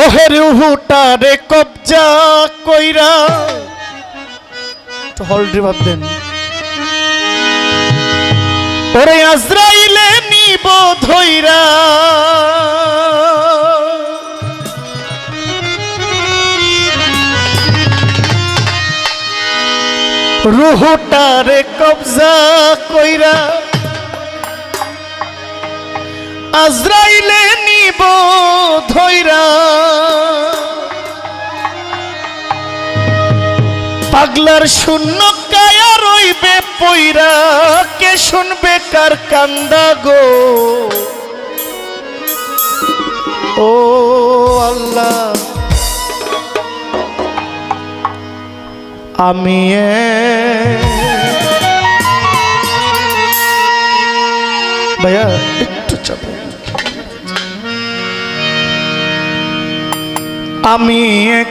ওহের হুটারে কবজা কইরা। তো হলডি ভাব দেন। ওরে আজরাইলে নিব ধইরা। রুহুটারে কবজা কইরা। আজরাইলে নিব পাগলার শূন্য কায়া রইবে পইরা। কে শুনবে কার কান্দা গো? ও আল্লাহ, আমি ভাইয়া, একটু চাপো। আমি এক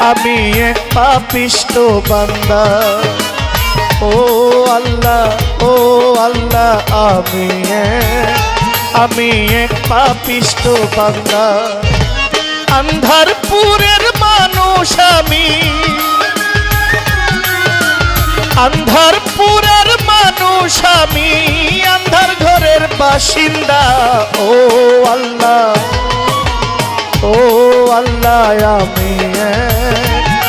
আমি এক পাপিষ্ট বান্দা। ও আল্লাহ ও আল্লাহ, আমি এক- আমি এক পাপিষ্ট বান্দা। আন্ধারপুরের মানুষ আমি। আন্ধারপুরের মানুষ আমি। আন্ধার ঘরের বাসিন্দা। ও আল্লাহ ও আল্লাহ, আমি এক-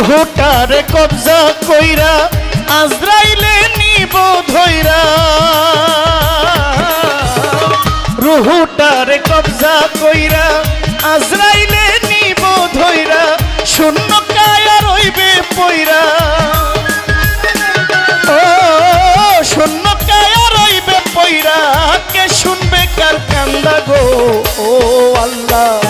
রুহটারে কবজা কইরা, আজরাইলে নিব ধইরা। রুহুটারে কবজা কইরা, আজরাইলে নিব ধইরা, শূন্য কায়া রইবে পইরা। ও, শূন্য কায়া রইবে পইরা, কে শুনবে কার কান্দা গো? ও আল্লাহ।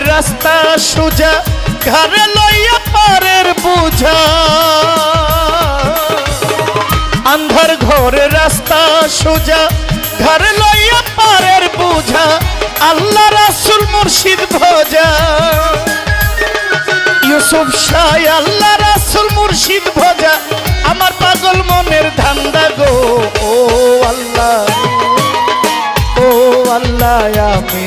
রাস্তা সোজা ঘরে লইয়া পারের বুঝা। আন্ধার ঘরের রাস্তা সোজা ঘরে লইয়া পারের বুঝা, আল্লাহ রাসুল মুর্শিদ ভজা। ইউসুফ শাহ, আল্লাহ রাসুল মুর্শিদ ভজা। বান্দা গো, ও আল্লাহ ও আল্লাহ, আমি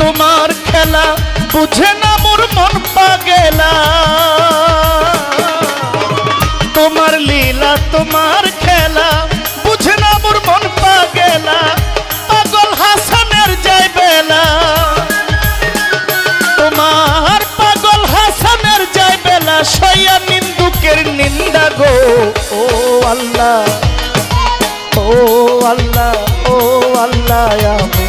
তোমার খেলা, বুঝে না মোর মন পাগেলা। তোমার লীলা, তোমার খেলা, বুঝে না মোর মন পাগেলা। পাগল হাসানের যাই বেলা। তোমার পাগল হাসানের যাই বেলা, সইয়া নিন্দুকের নিন্দা গো। ও আল্লাহ ও আল্লাহ ও আল্লাহ, আমি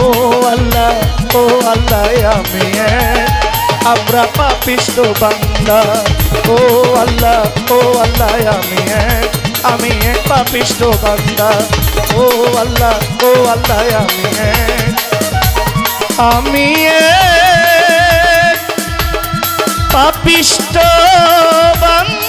ও আল্লাহ ও আল্লাহ, আমি আমরা পাপিষ্ট বান্দা। ও আল্লাহ ও আল্লাহ, আমি আমি এক পাপিষ্ট বান্দা। ও আল্লাহ ও আল্লাহ, আমি আমি পাপিষ্ট বান্দা।